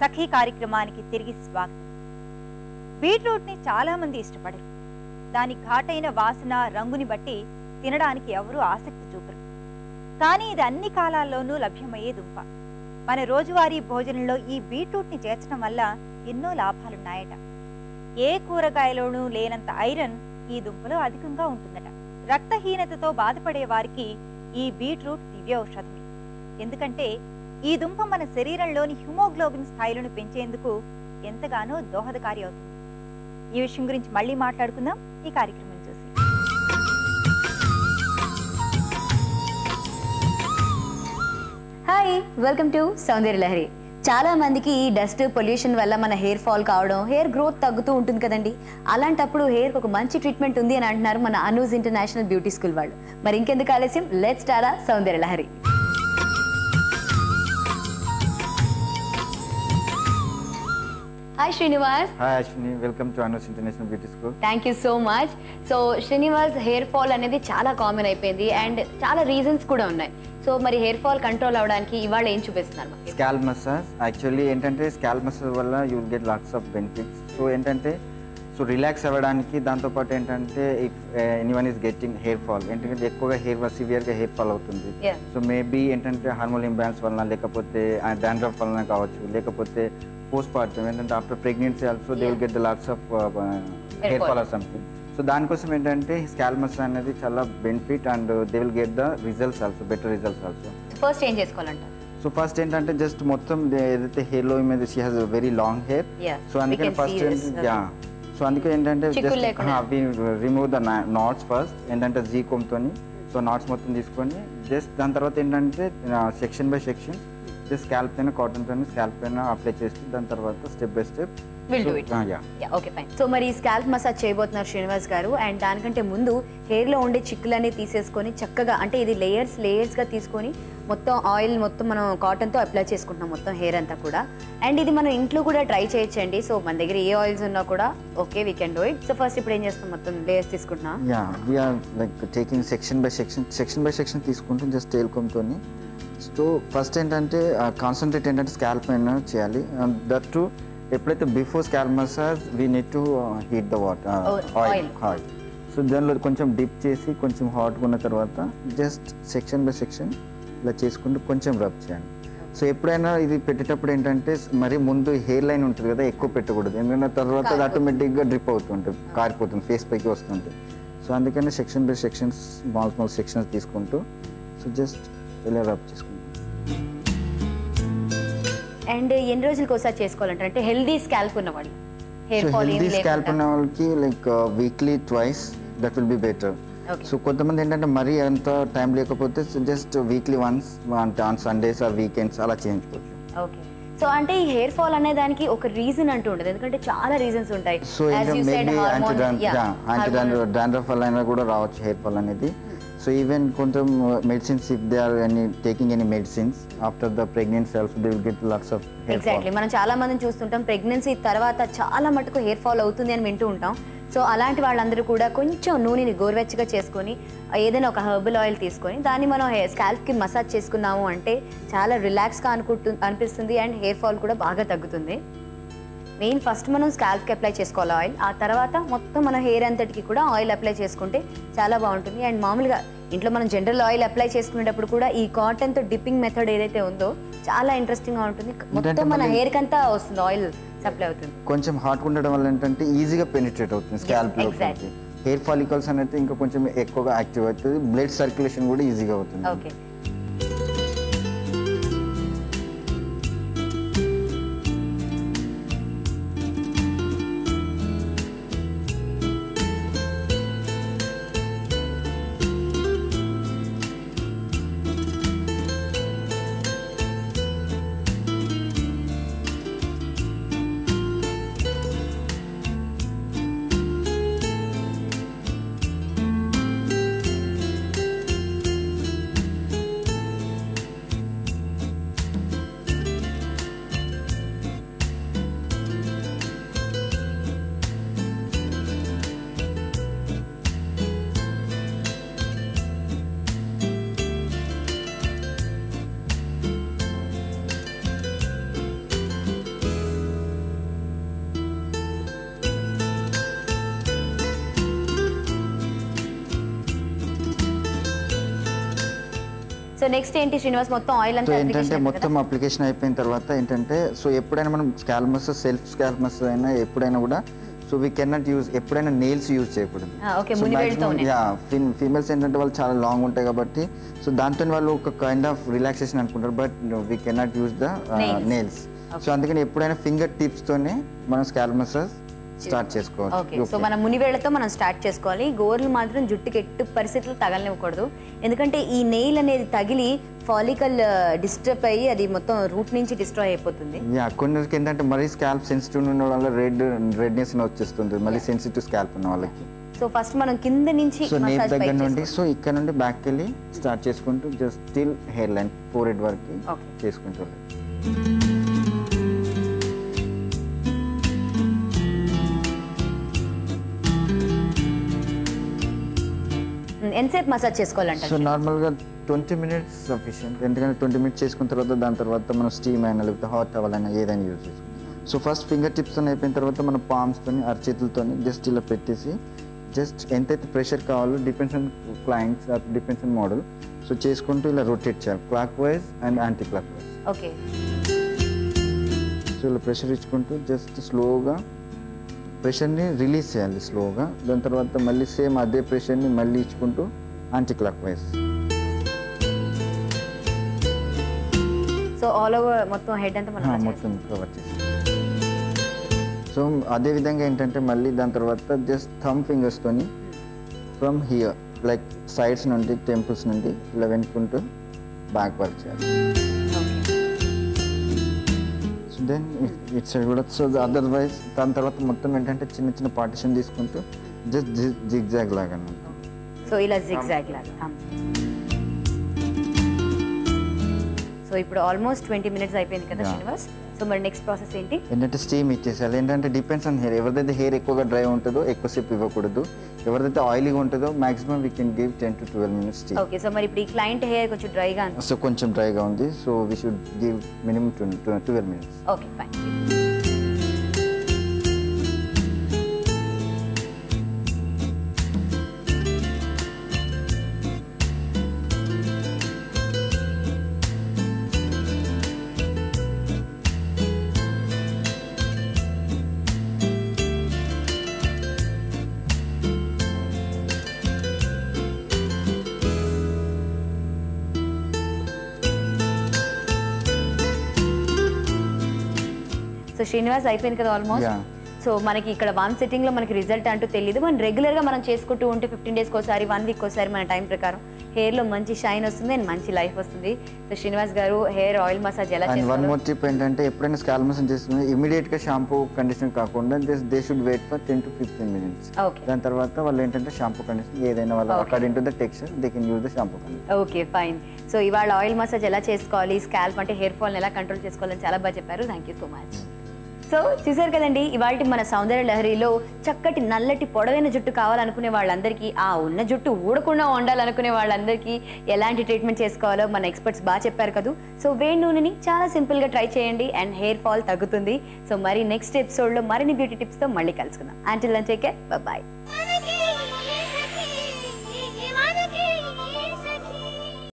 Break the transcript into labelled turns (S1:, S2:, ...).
S1: సఖీ కార్యక్రమానికి తిరిగి స్వాగతం. బీట్రూట్ని చాలా మంది ఇష్టపడరు. దాని ఘాటైన వాసన రంగుని బట్టి తినడానికి ఎవరూ ఆసక్తి చూపరు. కానీ ఇది అన్ని కాలాల్లోనూ లభ్యమయ్యే దుంప. మన రోజువారీ భోజనంలో ఈ బీట్రూట్ని చేర్చడం వల్ల ఎన్నో లాభాలున్నాయట. ఏ కూరగాయలోనూ లేనంత ఐరన్ ఈ దుంపలో అధికంగా ఉంటుందట. రక్తహీనతతో బాధపడే వారికి ఈ బీట్రూట్ దివ్య ఔషధమే ఎందుకంటే ఈ దుంప మన శరీరంలోని హిమోగ్లోబిన్ స్థాయిలను పెంచేందుకు ఎంతగానో దోహదకారి అవుతుంది. ఈ విషయం గురించి మళ్ళీ మాట్లాడుకుందాం. ఈ కార్యక్రమం చూసి.
S2: Hi welcome to Soundarya Lahari చాలా మందికి ఈ డస్ట్ పొల్యూషన్ వల్ల మన హెయిర్ ఫాల్ కావడం హెయిర్ గ్రోత్ తగ్గుతూ ఉంటుంది కదండి. అలాంటప్పుడు హెయిర్ ఒక మంచి ట్రీట్మెంట్ ఉంది అని అంటున్నారు మన అనూజ్ ఇంటర్నేషనల్ బ్యూటీ స్కూల్ వాళ్ళు. మరి ఇంకెందుకు ఆలస్యం? Let's start Soundarya Lahari hi Srinivas
S3: hi Ashwini welcome to Anu's International Beauty School
S2: thank you so much so Srinivas hair fall అనేది చాలా కామన్ అయిపోయింది అండ్ చాలా రీజన్స్ కూడా ఉన్నాయి. సో మరి హెయిర్ ఫాల్ కంట్రోల్ అవడానికి ఇవాళ ఏం చూపిస్తున్నారు?
S3: స్కాల్ మసాజ్ యాక్చువల్లీ ఏంటంటే స్కాల్ మసాజ్ వల్ల you will get lots of benefits so ఏంటంటే సో రిలాక్స్ అవ్వడానికి దాంతోపాటు ఏంటంటే if anyone is getting hair fall ఏంటంటే ఎక్కువగా హెయిర్ సివియర్గా హెయిర్ ఫాల్ అవుతుంది. సో మేబీ ఏంటంటే హార్మోన్ ఇంబ్యాలెన్స్ వలన లేకపోతే డాండ్రఫ్ వలన కావచ్చు లేకపోతే పోస్ట్ పార్టమ్ ఏంటంటే after pregnancy also they will get the lots of hair fall or something so దానికోసం ఏంటంటే స్కాల్ మసాజ్ అనేది చాలా benefit and they will get the results also better results also
S2: first ఏం చేసుకోవాలంటారు?
S3: సో ఫస్ట్ ఏంటంటే just మొత్తం ఏదైతే హెయిర్లో మీద she has very long hair so అందుకని ఫస్ట్. యా సో అందుకే ఏంటంటే. Just remove the knots first ఏంటంటే జీ తోని. సో నాట్స్ మొత్తం తీసుకొని జస్ట్ దాని తర్వాత ఏంటంటే section by section just scalp పైన కాటన్ పైన స్కాల్ప్ పైన అప్లై చేసి దాని తర్వాత step by step
S2: okay fine so మరి స్కాల్ప్ మసాజ్ చేయబోతున్నారు శ్రీనివాస్ గారు. అండ్ దానికంటే ముందు హెయిర్లో ఉండే చిక్కులన్నీ తీసేసుకొని చక్కగా అంటే ఇది లేయర్స్ లేయర్స్గా తీసుకొని మొత్తం ఆయిల్ మొత్తం మనం కాటన్తో అప్లై చేసుకుంటున్నాం మొత్తం హెయిర్ అంతా కూడా. అండ్ ఇది మనం ఇంట్లో కూడా ట్రై చేయొచ్చండి. సో మన దగ్గర ఏ ఆయిల్స్ ఉన్నా కూడా okay we can do it so first ఇప్పుడు ఏం చేస్తాం? మొత్తం లేయర్స్ తీసుకుంటున్నాం.
S3: Yeah like taking section by section section by section తీసుకుంటూ జస్ట్ తేలుకొంతోని సో ఫస్ట్ ఏంటంటే కాన్సన్ట్రేట్ ఏంటంటే స్కాల్ప్ పైన చేయాలి. దట్ టు ఎప్పుడైతే before scalp massage we need to heat the water. Oil oil so దానిలో కొంచెం డిప్ చేసి కొంచెం హాట్గా ఉన్న తర్వాత జస్ట్ సెక్షన్ బై సెక్షన్ ఇలా చేసుకుంటూ కొంచెం రబ్ చేయండి. సో ఎప్పుడైనా ఇది పెట్టేటప్పుడు ఏంటంటే మరి ముందు హెయిర్ లైన్ ఉంటుంది కదా ఎక్కువ పెట్టకూడదు. ఎందుకంటే తర్వాత అది ఆటోమేటిక్గా డ్రిప్ అవుతుంటుంది కారిపోతుంది ఫేస్ పైకి వస్తుంటుంది. సో అందుకని section by sections small small sections తీసుకుంటూ సో జస్ట్ ఇలా రబ్ చేసుకుంటాం
S2: అండ్ ఎన్ని రోజులకి ఒకసారి చేసుకోవాలంటారు? అంటే హెల్దీ స్కాల్ప్ ఉన్న వాళ్ళు హెయిర్ ఫాల్
S3: హెల్దీ స్కాల్ప్ ఉన్న వాళ్ళకి like weekly twice that will be better. So కొంతమంది ఏంటంటే మరీ అంత టైం లేకపోతే జస్ట్ వీక్లీ వన్స్ అంటే ఆన్ సండేస్ ఆర్ వీకెండ్స్ అలా చేయించుకోవచ్చు.
S2: ఓకే సో అంటే ఈ హెయిర్ ఫాల్ అనే దానికి ఒక రీజన్ అంటూ ఉండదు. ఎందుకంటే చాలా రీజన్స్ ఉంటాయి.
S3: So
S2: said,
S3: maybe
S2: hormone- yeah,
S3: anti
S2: hormone-
S3: dandruff వల్ల కూడా రావచ్చు హెయిర్ ఫాల్ అనేది. సో ఈవెన్ కొంచెం medicines if they are any taking any medicines after the pregnancy also they will get lots of
S2: exactly మనం చాలా మందిని చూస్తుంటాం ప్రెగ్నెన్సీ తర్వాత చాలా మటుకు హెయిర్ ఫాల్ అవుతుంది అని వింటూ ఉంటాం. సో అలాంటి వాళ్ళందరూ కూడా కొంచెం నూనెని గోరువెచ్చగా చేసుకొని ఏదైనా ఒక హెర్బల్ ఆయిల్ తీసుకొని దాన్ని మనం స్కాల్ప్కి మసాజ్ చేసుకున్నాము అంటే చాలా రిలాక్స్గా అనుకుంటు అనిపిస్తుంది అండ్ హెయిర్ ఫాల్ కూడా బాగా తగ్గుతుంది. మెయిన్ ఫస్ట్ మనం స్కాల్ప్కి అప్లై చేసుకోవాలి ఆయిల్. ఆ తర్వాత మొత్తం మన హెయిర్ అంతటికి కూడా ఆయిల్ అప్లై చేసుకుంటే చాలా బాగుంటుంది. అండ్ మామూలుగా ఇంట్లో మనం జనరల్ ఆయిల్ అప్లై చేసుకునేటప్పుడు కూడా ఈ కాటన్తో డిప్పింగ్ మెథడ్ ఏదైతే ఉందో చాలా ఇంట్రెస్టింగ్గా ఉంటుంది. మొత్తం మన హెయిర్ కంతా వస్తుంది ఆయిల్ సప్లై అవుతుంది.
S3: కొంచెం హాట్ ఉండడం వల్ల ఏంటంటే ఈజీగా పెనిట్రేట్ అవుతుంది స్కాల్ప్. హెయిర్ ఫాలికల్స్ అనేది ఇంకా కొంచెం ఎక్కువగా యాక్టివ్ అవుతుంది. బ్లడ్ సర్క్యులేషన్ కూడా ఈజీగా అవుతుంది.
S2: ఓకే. నెక్స్ట్ ఏంటి శ్రీనివాస్? మొత్తం ఆయిల్ అంతా
S3: ఏంటంటే మొత్తం అప్లికేషన్ అయిపోయిన తర్వాత ఏంటంటే సో ఎప్పుడైనా మనం స్కాల్మస్ సెల్ఫ్ స్కాల్మస్ అయినా ఎప్పుడైనా కూడా సో వీ కెనాట్ యూజ్ ఎప్పుడైనా నెయిల్స్ యూజ్ చేయకూడదు. యా ఫీమేల్స్ ఏంటంటే వాళ్ళు చాలా లాంగ్ ఉంటాయి కాబట్టి సో దాంతో వాళ్ళు ఒక కైండ్ ఆఫ్ రిలాక్సేషన్ అనుకుంటారు but we cannot use the. Nails so అందుకని ఎప్పుడైనా ఫింగర్ టిప్స్ తోనే మనం స్కాల్ మసాజ్ స్టార్ట్
S2: ఓకే
S3: చేసుకోవచ్చు
S2: సో మన మునివేళ్ళతో మనం స్టార్ట్ చేసుకోవాలి. గోర్లు మాత్రం జుట్టుకి ఎట్టు పరిస్థితులు తగలనివ్వకూడదు. ఎందుకంటే ఈ నెయిల్ అనేది తగిలి ఫాలికల్ డిస్టర్బ్ అయ్యి అది మొత్తం రూట్ నుంచి డిస్ట్రాయ్ అయిపోతుంది.
S3: యా కొందరికి ఏంటంటే మరీ స్కాల్ప్ సెన్సిటివ్ ఉన్న వల్ల రెడ్ రెడ్నెస్ వచ్చేస్తుంది మళ్ళీ సెన్సిటివ్ స్కాల్ప్ ఉన్న వాళ్ళకి.
S2: సో ఫస్ట్ మనం కింద నుంచి
S3: సో నేప్ దగ్గర నుండి సో ఇక్కడ నుండి బ్యాక్ వెళ్ళి స్టార్ట్ చేసుకుంటూ just still hairline forehead వరకు. చేసుకుంటూ.
S2: ఎంతసేపు మసాజ్ చేసుకోవాలంట
S3: సో నార్మల్గా ట్వంటీ మినిట్స్ సఫిషియంట్. ఎందుకంటే ట్వంటీ మినిట్స్ చేసుకున్న తర్వాత దాని తర్వాత మనం స్టీమ్ అయినా లేకపోతే హాట్ టవల్ అయినా ఏదైనా యూజ్ చేసుకుంటాం. సో ఫస్ట్ ఫింగర్ టిప్స్ అయిపోయిన తర్వాత మన పామ్స్తో అరచేతులతో జస్ట్ ఇలా పెట్టేసి జస్ట్ ఎంతైతే ప్రెషర్ కావాలో depends on clients depends on model so చేసుకుంటూ ఇలా రొటేట్ చేయాలి. Clockwise and anticlockwise
S2: okay
S3: so ఇలా ప్రెషర్ ఇచ్చుకుంటూ జస్ట్ స్లోగా ప్రెషర్ని రిలీజ్ చేయాలి స్లోగా దాని తర్వాత మళ్ళీ సేమ్ అదే ప్రెషర్ని మళ్ళీ ఇచ్చుకుంటూ anticlockwise
S2: so all over మొత్తం హెడ్ అంతా మనం
S3: మొత్తం కవర్ చేసి సో అదే విధంగా ఏంటంటే మళ్ళీ దాని తర్వాత జస్ట్ థమ్ ఫింగర్స్తోని ఫ్రమ్ హియర్ లైక్ సైడ్స్ నుండి టెంపుల్స్ నుండి ఇలా వెనుకుంటూ బ్యాక్ వర్క్ చేయాలి. దెన్ ఇట్స్ సైడ్ కూడా. సో అదర్వైజ్ దాని తర్వాత మొత్తం ఏంటంటే చిన్న చిన్న పార్టిషన్ తీసుకుంటూ జస్ట్ జిగ్ జాగ్ లాగా అన్నమాట.
S2: సో ఇలా జిగ్జాగ్ లాగా. సో ఇప్పుడు ఆల్మోస్ట్ ట్వంటీ మినిట్స్ అయిపోయింది కదా. శ్రీనివాస్. సో మరి నెక్స్ట్ ప్రాసెస్ ఏంటి?
S3: ఏంటంటే స్టీమ్ ఇచ్చేసేయాలి. ఏంటంటే డిపెండ్స్ ఆన్ హెయిర్ ఎవరిదైతే హెయిర్ ఎక్కువగా డ్రై ఉంటుందో ఎక్కువసేపు ఇవ్వకూడదు. ఎవరిదైతే ఆయిలీగా ఉంటుందో maximum we can give ten to twelve minutes steam
S2: okay so మరి ఇప్పుడు ఈ క్లయింట్ హెయిర్ కొంచెం డ్రైగా
S3: సో కొంచెం డ్రైగా ఉంది. So we should give minimum twelve minutes
S2: okay fine Srinivas అయిపోయింది కదా ఆల్మోస్ట్. సో మనకి ఇక్కడ వన్ సిట్టింగ్లో మనకి రిజల్ట్ అంటూ తెలియదు మనం రెగ్యులర్గా మనం చేసుకుంటూ ఉంటే ఫిఫ్టీన్ డేస్కి ఒకసారి వన్ వీక్ ఒకసారి మన టైం ప్రకారం హెయిర్లో మంచి షైన్ వస్తుంది అండ్ మంచి లైఫ్ వస్తుంది. సో శ్రీనివాస్ గారు హెయిర్ ఆయిల్ మసాజ్ ఎలా
S3: వన్ మోర్ టిప్ ఏంటంటే ఎప్పుడైనా స్కాల్ మసాజ్ చేసుకుని ఇమీడియట్గా షాంపూ కండిషన్ కాకుండా they should wait for ten to fifteen minutes దాని తర్వాత వాళ్ళు ఏంటంటే షాంపూ కండిషన్ ఏదైనా వాళ్ళు. According to the texture they can use the shampoo condition
S2: okay fine so ఇవాళ ఆయిల్ మసాజ్ ఎలా చేసుకోవాలి స్కాల్ప్ అంటే హెయిర్ ఫాల్ ఎలా కంట్రోల్ చేసుకోవాలని చాలా బాగా చెప్పారు. Thank you so much so చూసారు కదండి ఇవాళ మన సౌందర్య లహరిలో చక్కటి నల్లటి పొడవైన జుట్టు కావాలనుకునే వాళ్ళందరికీ ఆ ఉన్న జుట్టు ఊడకుండా ఉండాలనుకునే వాళ్ళందరికీ ఎలాంటి ట్రీట్మెంట్ చేసుకోవాలో మన ఎక్స్పర్ట్స్ బాగా చెప్పారు కదా. సో వేడి నూనెని చాలా సింపుల్గా ట్రై చేయండి అండ్ హెయిర్ ఫాల్ తగ్గుతుంది. సో మరి నెక్స్ట్ ఎపిసోడ్లో మరిన్ని బ్యూటీ టిప్స్తో మళ్ళీ కలుసుకుందాం. Until take care. బాయ్